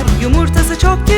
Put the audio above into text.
var. Yumurtası çok